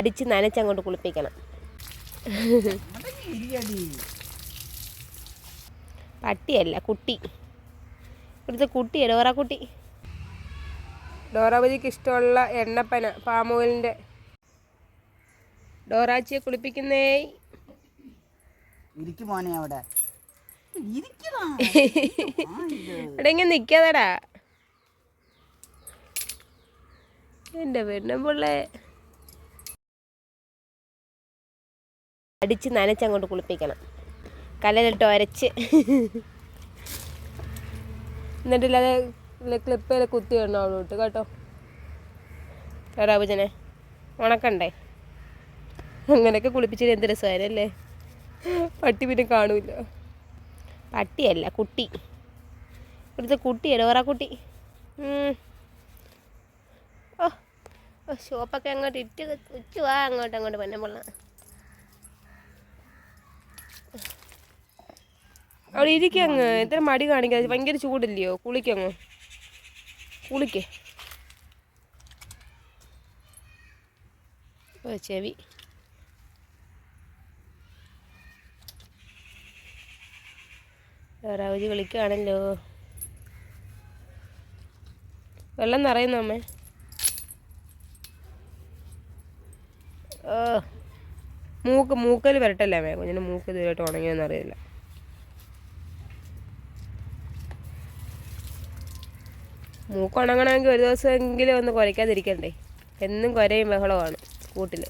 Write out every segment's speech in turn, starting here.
അടിച്ച് നനച്ചങ്ങോട്ട് കുളിപ്പിക്കണം. പട്ടിയല്ല കുട്ടി. ഇവിടുത്തെ കുട്ടി ഡോറ കുട്ടി. ഡോറാബജിക്ക് ഇഷ്ടമുള്ള എണ്ണപ്പന പാമോയിലിന്റെ. ഡോറാച്ചിയെ കുളിപ്പിക്കുന്നേ. ഇരിക്കും മോനെ അവിടെ. ഇവിടെ ഇങ്ങനെ നിൽക്കാതടാ എന്റെ പെണ്ണും പിള്ളേ. അടിച്ച് നനച്ചങ്ങോട്ട് കുളിപ്പിക്കണം. കല്ലിലിട്ട് ഒരച്ച്. എന്നിട്ടില്ലാതെ ക്ലിപ്പിൽ കുത്തി ഇടണം അവളോട്ട് കേട്ടോ? റാബുജനെ ഉണക്കണ്ടേ? അങ്ങനെയൊക്കെ കുളിപ്പിച്ചിട്ട് എന്ത് രസമായിരുന്നല്ലേ? പട്ടി പിന്നെ കാണൂല. പട്ടിയല്ല കുട്ടി. ഇവിടുത്തെ കുട്ടി ഡോറ കുട്ടി. ഓ ഷോപ്പൊക്കെ അങ്ങോട്ട് ഇട്ട് ഉച്ചുവാ അങ്ങോട്ട് അങ്ങോട്ട് പന്നെ പൊള്ള. അവിടെ ഇരിക്കങ്ങ് ഇത്ര മടി കാണിക്കാതെ. ഭയങ്കര ചൂടില്ലയോ? കുളിക്കങ്ങ് കുളിക്കേ. ചെവി. രാവതി വിളിക്കുകയാണല്ലോ. വെള്ളം നിറയുന്നു അമ്മേ? മൂക്ക് മൂക്കൽ വരട്ടല്ലേ അമ്മേ? കുഞ്ഞിന് മൂക്ക് ഇതുവരെയായിട്ട് ഉണങ്ങിയെന്ന് മൂക്ക് ഉണങ്ങണമെങ്കിൽ ഒരു ദിവസമെങ്കിലും ഒന്ന് കുരയ്ക്കാതിരിക്കണ്ടേ. എന്നും കുരയും ബഹളമാണ് കൂട്ടിൽ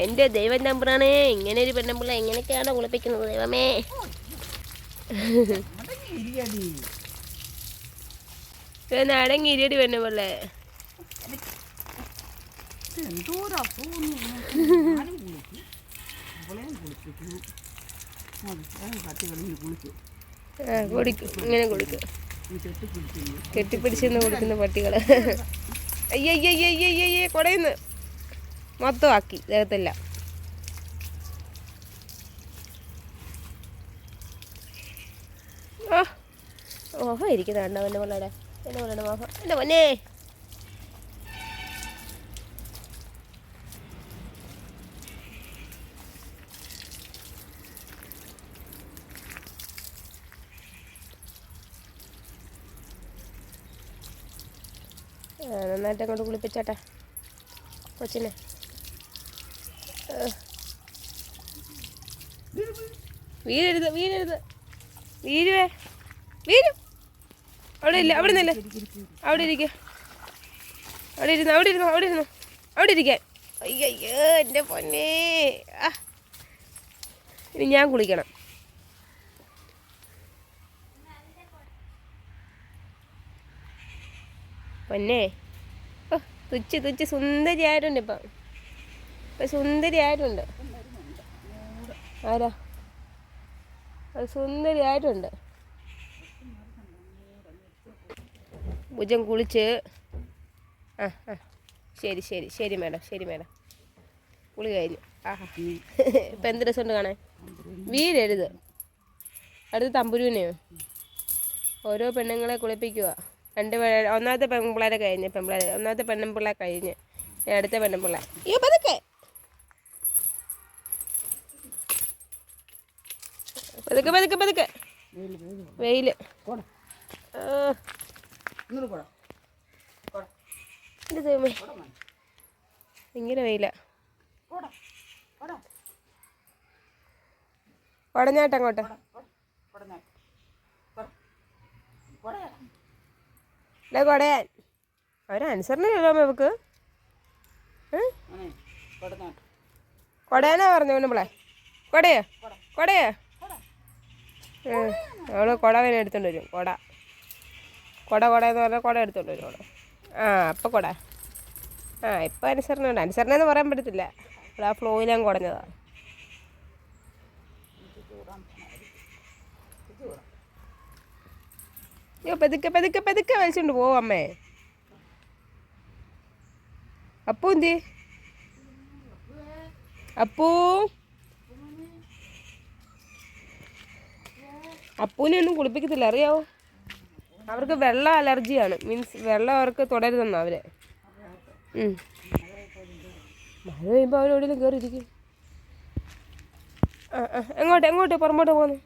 എന്റെ ദൈവം തമ്പുറാണേ ഇങ്ങനെ ഒരു പെണ്ണമ്പിള്ള എങ്ങനെയൊക്കെയാണോ കുളിപ്പിക്കുന്നത് ദൈവമേ? അടങ്ങിരിയടി അവളെയും കുളിപ്പിക്കുന്നു അതെ കുടിക്കും. ഇങ്ങനെ കുടിക്കും. കെട്ടിപ്പിടിച്ചെന്ന് കൊടുക്കുന്ന പട്ടികൾ അയ്യയ്യയ്യയ്യയ്യേ കുടയുന്നു മൊത്തം ആക്കി ദേഹത്തെല്ലാം ഓഹോ ഇരിക്കുന്നതാണ്ടോ എന്റെ പിള്ളേടെ എന്റെ പിള്ളേടെ മോഹം എന്റെ പൊന്നേ നന്നായിട്ട് അങ്ങോട്ട് കുളിപ്പിച്ചാട്ടെ. കൊച്ചിനെ. വീഴരുത് വീഴരുത്. വീഴുവേ. വീഴും. അവിടെ ഇല്ല അവിടെ നിന്നില്ല. അവിടെ ഇരിക്കുക അവിടെ ഇരുന്നു അവിടെ ഇരുന്നു അവിടെ ഇരുന്നു. അവിടെ ഇരിക്കാൻ അയ്യോ എന്റെ പൊന്നേ. ആ. ഇനി ഞാൻ കുളിക്കണം. പൊന്നേ. ഓ തുച്ച് തുച്ച് സുന്ദരി ആയിട്ടുണ്ട് ഇപ്പം? ഇപ്പം സുന്ദരി ആയിട്ടുണ്ട് ആരാ? അത് സുന്ദരി ആയിട്ടുണ്ട് ഭുജം കുളിച്ച്. ആ ആ. ശരി ശരി ശരി മാഡം ശരി മാഡം. കുളി കഴിഞ്ഞു. ആഹാ ഇപ്പം എന്ത് രസമുണ്ട് കാണാൻ? വീരരുത് അടുത്ത് തമ്പുരുവിനെയോ? ഓരോ പെണ്ണുങ്ങളെ കുളിപ്പിക്കുക രണ്ട് പേ ഒന്നാമത്തെ പെൺപിള്ളേരെ കഴിഞ്ഞ് പെൺപിള്ളേരെ ഒന്നാമത്തെ പെണ്ണുമ്പിള്ള കഴിഞ്ഞ് അടുത്ത പെണ്ണുമ്പിള്ള അയ്യോ പതുക്കെ. പതുക്കെ പതുക്കെ പതുക്കെ. വെയിൽ. ഇങ്ങനെ എന്റെ ദൈവമേ? വെയില. ഉടഞ്ഞാട്ടങ്ങോട്ട്. കൊട കൊട ഞാൻ കൊട കൊട ഇല്ല കൊടയാൻ അവരനുസരണല്ലോ നമുക്ക്. കൊടയാനാ പറഞ്ഞു നമ്മളെ കൊടയോ കൊടയോ. അവൾ കൊട വരെ എടുത്തോണ്ട് വരും. കൊട. കൊട കൊട എന്ന് പറഞ്ഞാൽ കൊട എടുത്തോണ്ട് വരും അവൾ. ആ അപ്പം കൊട. ആ ഇപ്പം അനുസരണ ഉണ്ട് അനുസരണ എന്ന് പറയാൻ പറ്റത്തില്ല. അവൾ ആ ഫ്ലോയിലാൻ കുടഞ്ഞതാ. അയ്യോ പെതുക്കെ പെതുക്കെ പെതുക്കെ വലിച്ചുകൊണ്ട് പോവും അമ്മേ. അപ്പു എന്തി? അപ്പൂ. അപ്പൂനെ ഒന്നും കുളിപ്പിക്കത്തില്ല അറിയാവോ? അവർക്ക് വെള്ളം അലർജിയാണ്. മീൻസ് വെള്ളം അവർക്ക് തുടരുതെന്ന് അവരെ. മഴ പെയ്യുമ്പോൾ അവരെവിടെയെങ്കിലും കയറിയിരിക്കും എങ്ങോട്ട് എങ്ങോട്ട് പുറമോട്ട് പോകുന്നു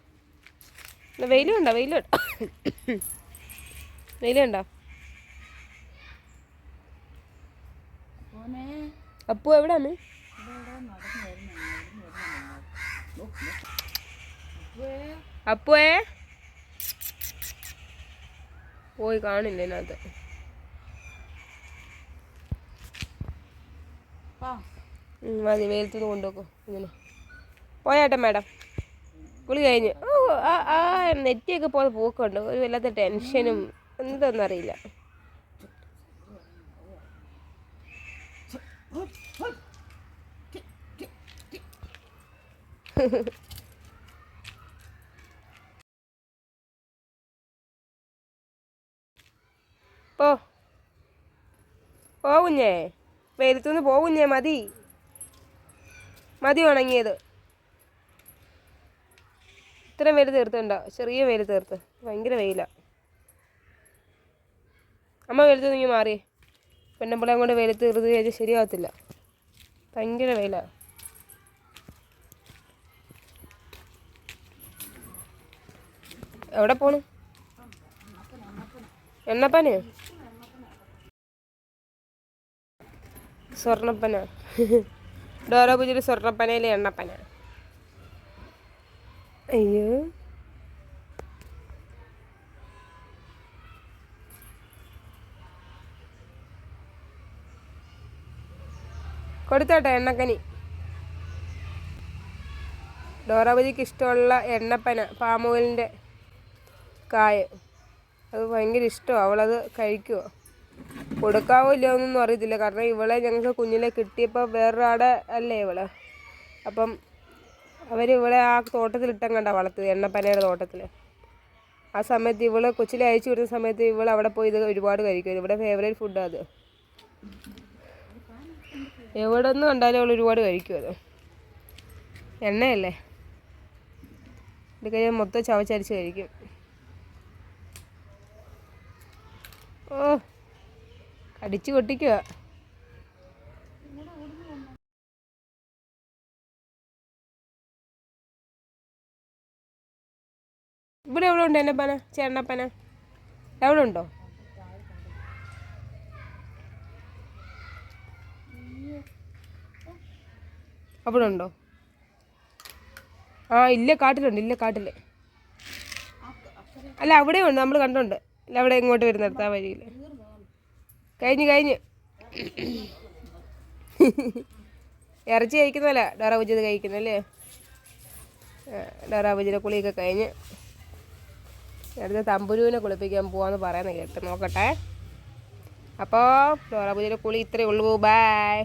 വെയിലും വെയിലുണ്ടോ വെയിലുണ്ടോ വെയിലുണ്ടോ അപ്പു എവിടെ അമ്മേ അപ്പുവേ? പോയി കാണില്ല ഉം, മതി വെയിലത്തുനിന്ന് കൊണ്ടുപോക്കോ ഇങ്ങനെ. പോയാട്ടെ മാഡം. കുളി കഴിഞ്ഞ്. ഓ ആ ആ നെറ്റിയൊക്കെ പോലെ പോക്കുണ്ട്. ഒരു വല്ലാത്ത ടെൻഷനും എന്തൊന്നറിയില്ല. പോ. പോ കുഞ്ഞേ വെയിലത്തുനിന്ന് പോവുഞ്ഞേ മതി. മതി ഉണങ്ങിയത്. ഇത്രയും വെയിൽ തീർത്തുണ്ടോ ചെറിയ വെയിൽ തീർത്ത്. ഭയങ്കര വെയിലാണ് അമ്മ വെയിലത്ത് നീ മാറി. പെണ്ണപ്പിളയും കൊണ്ട് വെയിലത്ത് ഇറുതി കഴിഞ്ഞാൽ ശരിയാകത്തില്ല ഭയങ്കര വെയിലാണ് എവിടെ പോണു? എണ്ണപ്പന? സ്വർണപ്പന. ഡോറോ പൂജയിൽ സ്വർണപ്പനയിലെ എണ്ണപ്പന. അയ്യോ. കൊടുത്തോട്ടെ എണ്ണക്കനി. ഡോറാബജിക്ക് ഇഷ്ടമുള്ള എണ്ണപ്പന പാമോയിലിന്റെ കായ. അത് ഭയങ്കര ഇഷ്ടമാണ് അവളത് കഴിക്കുമോ കൊടുക്കാവോ ഇല്ലയോ എന്നൊന്നും അറിയത്തില്ല. കാരണം ഇവളെ ഞങ്ങൾക്ക് കുഞ്ഞിലെ കിട്ടിയപ്പോൾ വേറൊരാടെ അല്ലേ ഇവൾ? അപ്പം അവർ ഇവളെ ആ തോട്ടത്തിൽ കണ്ട വളർത്തത് എണ്ണപ്പനയുടെ തോട്ടത്തിൽ ആ സമയത്ത് ഇവൾ കൊച്ചിലെ അയച്ചു വിടുന്ന സമയത്ത് ഇവൾ അവിടെ പോയി ഇത് ഒരുപാട് കഴിക്കും ഇവിടെ ഫേവറേറ്റ് ഫുഡാണ് അത്. എവിടെ നിന്ന് കണ്ടാലും അവൾ ഒരുപാട് കഴിക്കും എണ്ണയല്ലേ? ഇത് കഴിയാൻ മൊത്തം ചവച്ചരിച്ച് കഴിക്കും. ഓ കടിച്ചു കൊട്ടിക്കുക ഇവിടെ എവിടെ ഉണ്ട് എന്റെ പന ചേട്ടനപ്പന? എവിടെ ഉണ്ടോ അവിടെ ഉണ്ടോ? ആ ഇല്ല കാട്ടിലുണ്ട് ഇല്ല കാട്ടിൽ അല്ല അവിടെ ഉണ്ട് നമ്മൾ കണ്ടുണ്ട്. അല്ല അവിടെ ഇങ്ങോട്ട് വരുന്നിടത്ത് ആ വഴിയിൽ കഴിഞ്ഞ് കഴിഞ്ഞ്. ഇറച്ചി കഴിക്കുന്നല്ല ഡോറാബുജിത് കഴിക്കുന്നല്ലേ ഡോറാബുജിയുടെ കുളിയൊക്കെ കഴിഞ്ഞ്. അടുത്ത തമ്പുരുവിനെ കുളിപ്പിക്കാൻ പോവാന്ന് പറയുന്നത് കേട്ട് നോക്കട്ടെ. അപ്പോൾ ഡോറ പൂജയുടെ കുളി ഇത്രയേ ഉള്ളൂ. ബായ്